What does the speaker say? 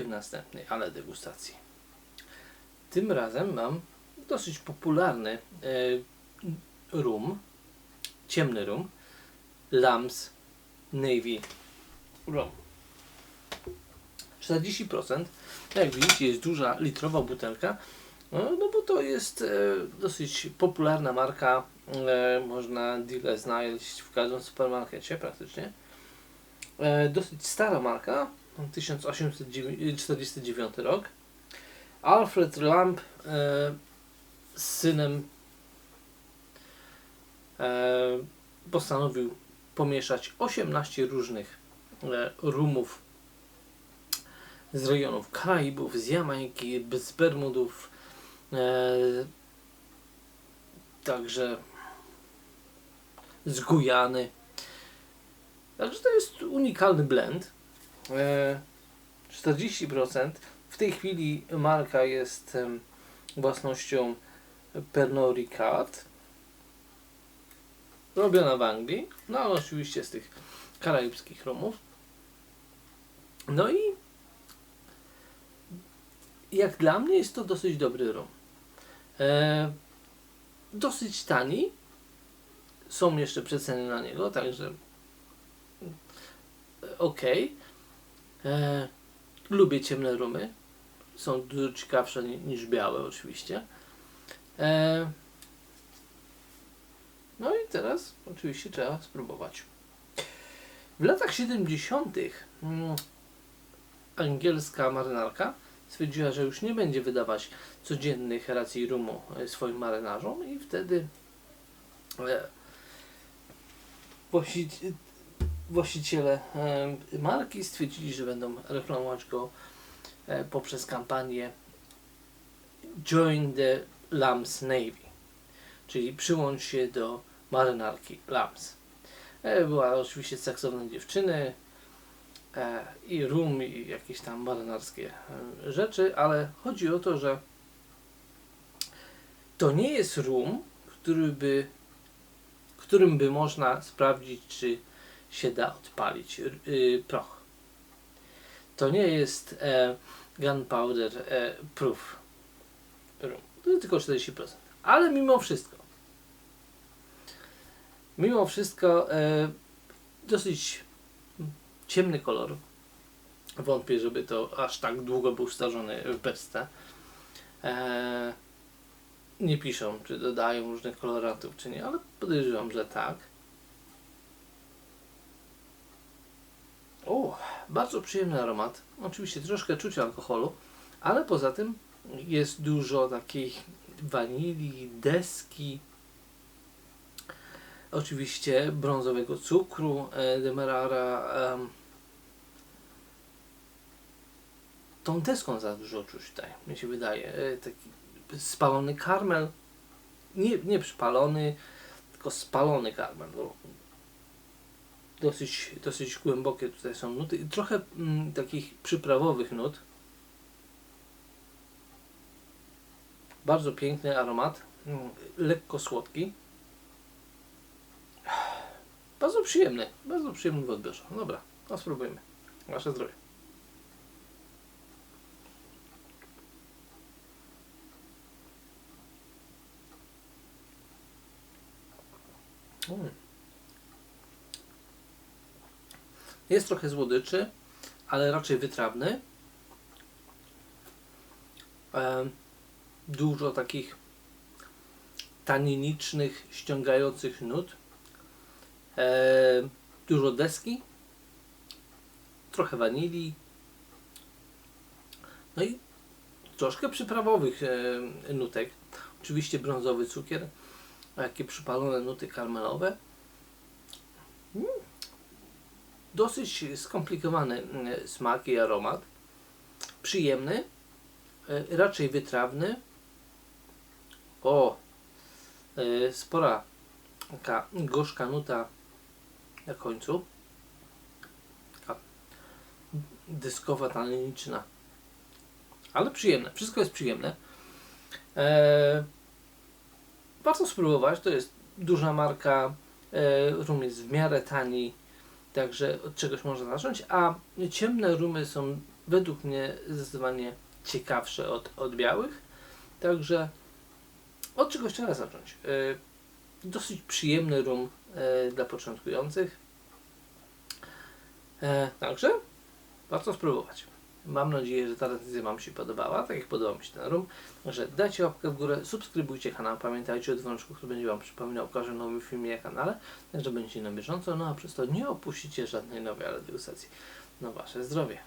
W następnej ale degustacji. Tym razem mam dosyć popularny e, rum, ciemny rum, Lams Navy Rum. 40%. Jak widzicie jest duża litrowa butelka, no, no bo to jest e, dosyć popularna marka, e, można deale znaleźć w każdym supermarkecie praktycznie. E, dosyć stara marka, 1849 rok. Alfred Lamp e, z synem e, postanowił pomieszać 18 różnych e, rumów z rejonów Karaibów, z Jamajki, z Bermudów, także z Gujany. Także to jest unikalny blend. E, 40%. W tej chwili marka jest własnością Pernod Ricard. Robiona w Anglii, no ale oczywiście z tych karaibskich romów. No i jak dla mnie jest to dosyć dobry rum. E, dosyć tani. Są jeszcze przeceny na niego, także ok. E, lubię ciemne rumy. Są dużo ciekawsze ni- niż białe oczywiście. E, no i teraz oczywiście trzeba spróbować. W latach 70. Mm, angielska marynarka stwierdziła, że już nie będzie wydawać codziennych racji rumu e, swoim marynarzom i wtedy e, właściciele e, marki stwierdzili, że będą reklamować go e, poprzez kampanię Join the Lambs Navy, czyli przyłącz się do marynarki Lambs. E, Była oczywiście seksowne dziewczyny i rum i jakieś tam marynarskie rzeczy, ale chodzi o to, że to nie jest rum, który by, którym by można sprawdzić, czy się da odpalić y, proch. To nie jest e, gunpowder e, proof. To jest tylko 40%. Ale mimo wszystko, mimo wszystko e, dosyć ciemny kolor. Wątpię, żeby to aż tak długo był starzony w beczce. E, nie piszą, czy dodają różnych kolorantów, czy nie, ale podejrzewam, że tak. O, bardzo przyjemny aromat. Oczywiście troszkę czuć alkoholu, ale poza tym jest dużo takiej wanilii, deski, oczywiście brązowego cukru, e, demerara. em. Tą deską za dużo czuć tutaj, mi się wydaje. E, Taki spalony karmel, nie, nie przypalony, tylko spalony karmel. Dosyć, dosyć głębokie tutaj są nuty. I Trochę mm, takich przyprawowych nut. Bardzo piękny aromat. Mm, lekko słodki. Bardzo przyjemny. Bardzo przyjemny w odbiorze. Dobra, no spróbujmy. Wasze zdrowie. Mm. Jest trochę złodyczy, ale raczej wytrawny. Dużo takich taninicznych, ściągających nut. Dużo deski. Trochę wanilii. No i troszkę przyprawowych nutek. Oczywiście brązowy cukier. A jakie przypalone nuty karmelowe. Dosyć skomplikowany mm, smak i aromat. Przyjemny, e, raczej wytrawny. O, e, spora taka gorzka nuta na końcu. Taka dyskowa, taniniczna. Ale przyjemne. Wszystko jest przyjemne. E, warto spróbować. To jest duża marka. E, rum jest w miarę tani. Także od czegoś można zacząć, a ciemne rumy są według mnie zdecydowanie ciekawsze od, od białych. Także od czego chciałem zacząć? E, dosyć przyjemny rum e, dla początkujących. E, także warto spróbować. Mam nadzieję, że ta recenzja Wam się podobała, tak jak podobał mi się ten rum. Także dajcie łapkę w górę, subskrybujcie kanał, pamiętajcie o dzwoneczku, który będzie Wam przypominał o każdym nowym filmie na kanale, także będziecie na bieżąco, no a przez to nie opuścicie żadnej nowej degustacji. No Wasze zdrowie.